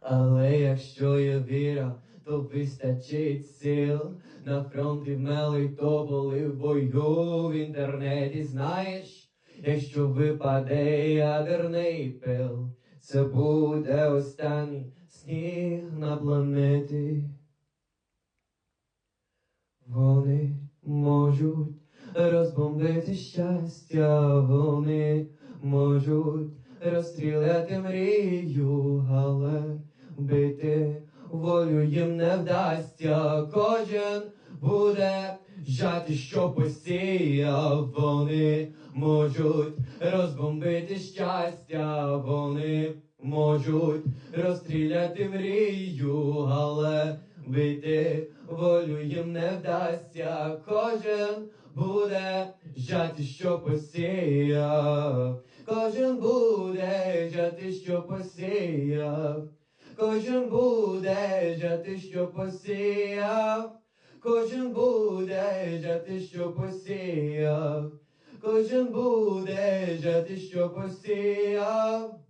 Але якщо є віра, то вистачить сил. На фронті вмелий то були в бою в інтернеті. Знаєш, якщо випаде ядерний пил, це буде останній сніг на планеті. Вони можуть розбомбити щастя, вони можуть розстріляти мрію, але волю їм не вдасться. Кожен буде жати, що посіяв. Вони можуть розбомбити щастя, вони можуть розстріляти мрію, але вбити волю їм не вдасться. Кожен буде жати, що посіяв. Кожен буде жати, що посіяв. Кожен буде жати, що посіяв. Кожен буде жати, що посіяв. Кожен буде жати, що посіяв.